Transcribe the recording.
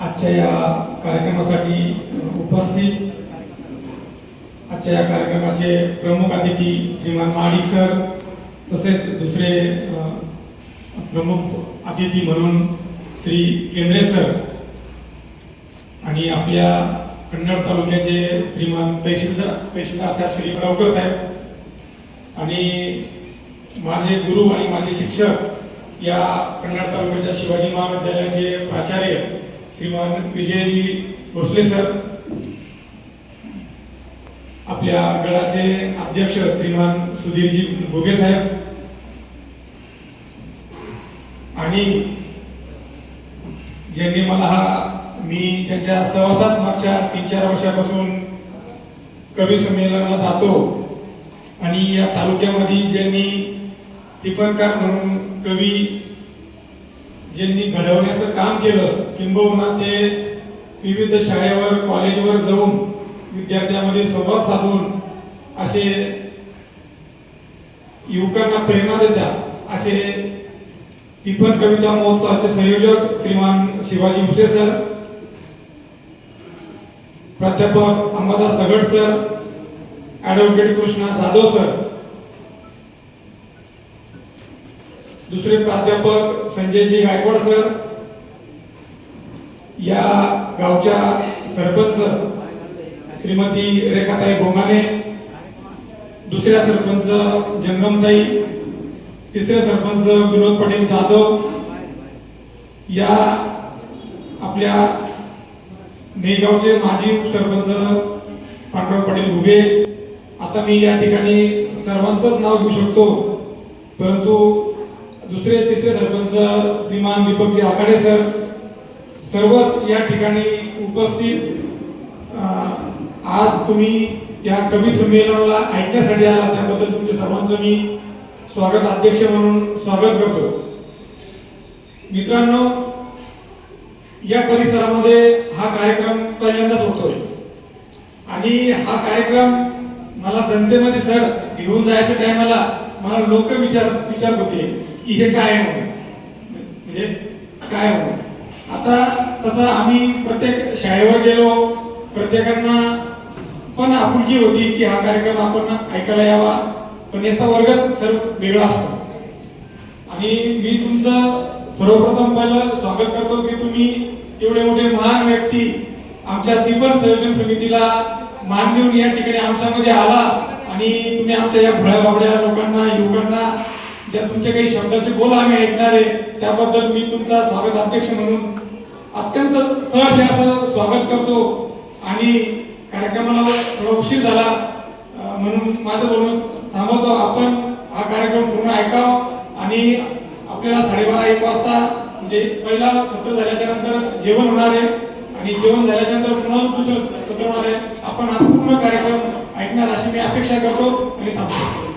आजच्या या कार्यक्रमासाठी उपस्थित आजच्या या कार्यक्रमाचे प्रमुख अतिथी श्रीमान माणिक सर तसेच दुसरे प्रमुख अतिथी म्हणून श्री केंद्रे सर आणि आपल्या कन्नड तालुक्याचे श्रीमान तहसीलदार तहसीलदार साहेब श्री गावकर साहेब आणि माझे गुरु आणि माझे शिक्षक या कन्नड तालुक्याच्या शिवाजी महाविद्यालयाचे प्राचार्य श्रीमान विजयजी भोसले सर आपल्या गडाचे अध्यक्ष श्रीमान सुधीरजी भोगे साहेब आणि ज्यांनी मला हा मी त्यांच्या सहवासात मागच्या तीन चार वर्षापासून कवी संमेलनाला जातो आणि या तालुक्यामध्ये ज्यांनी टिपणकार म्हणून कवी ज्यांनी घडवण्याचं काम केलं किंबहुना ते विविध शाळेवर कॉलेजवर जाऊन विद्यार्थ्यांमध्ये संवाद साधून असे युवकांना प्रेरणा देतात. असे टिपण कविता महोत्सवाचे संयोजक श्रीमान शिवाजी उसे सर प्राध्यापक Ambadas Sagad sir advocate Krishna Jadhav sir दुसरे प्राध्यापक संजयजी गायकवाड सर या गावच्या सरपंच श्रीमती रेखाताई भोंगाने दुसऱ्या सरपंच जंगमताई तिसरे सरपंच विनोद पाटील जाधव या आपल्या मेगावचे माजी सरपंच पांडुरंग पाटील घुगे. आता मी या ठिकाणी सर्वांचंच नाव घेऊ शकतो परंतु दुसरे तिसरे सरपंच श्रीमान दीपकजी आखाडे सर सर्वच या ठिकाणी उपस्थित. आज तुम्ही या कवी संमेलनाला ऐकण्यासाठी आला त्याबद्दल तुमच्या सर्वांचं मी स्वागत अध्यक्ष म्हणून स्वागत करतो. मित्रांनो या परिसरामध्ये हा कार्यक्रम पहिल्यांदाच होतोय. आणि हा कार्यक्रम मला जनतेमध्ये सर घेऊन जायच्या टायमाला मला लोक विचार विचारत होते. की हे काय म्हणून? म्हणजे काय म्हणून? आता तसं आम्ही प्रत्येक शाळेवर गेलो प्रत्येकांना पण आपुलकी होती की हा कार्यक्रम आपण ऐकायला यावा पण याचा वर्गच सर वेगळा असतो. आणि मी तुमचं सर्वप्रथम पहिलं स्वागत करतो की तुम्ही एवढे मोठे महान व्यक्ती आमच्या दीपन संयोजन समितीला मान देऊन या ठिकाणी आमच्यामध्ये आला आणि तुम्ही आमच्या या भोळ्या बाबड्या लोकांना युवकांना ज्या तुमचे काही शब्दाचे बोल आम्ही ऐकणार आहे त्याबद्दल मी तुमचा स्वागत अध्यक्ष म्हणून अत्यंत सहर्ष असं स्वागत करतो. आणि कार्यक्रमाला थोडा उशीर झाला म्हणून माझं बोलणं थांबवतो. आपण हा कार्यक्रम पूर्ण ऐकाव आणि आपल्याला साडेबारा एक वाजता म्हणजे पहिला सत्र झाल्याच्यानंतर जेवण होणार आहे. आणि जेवण झाल्याच्यानंतर पुन्हा दुसरं सत्र होणार आहे. आपण हा पूर्ण कार्यक्रम ऐकणार अशी मी अपेक्षा करतो आणि थांबतो.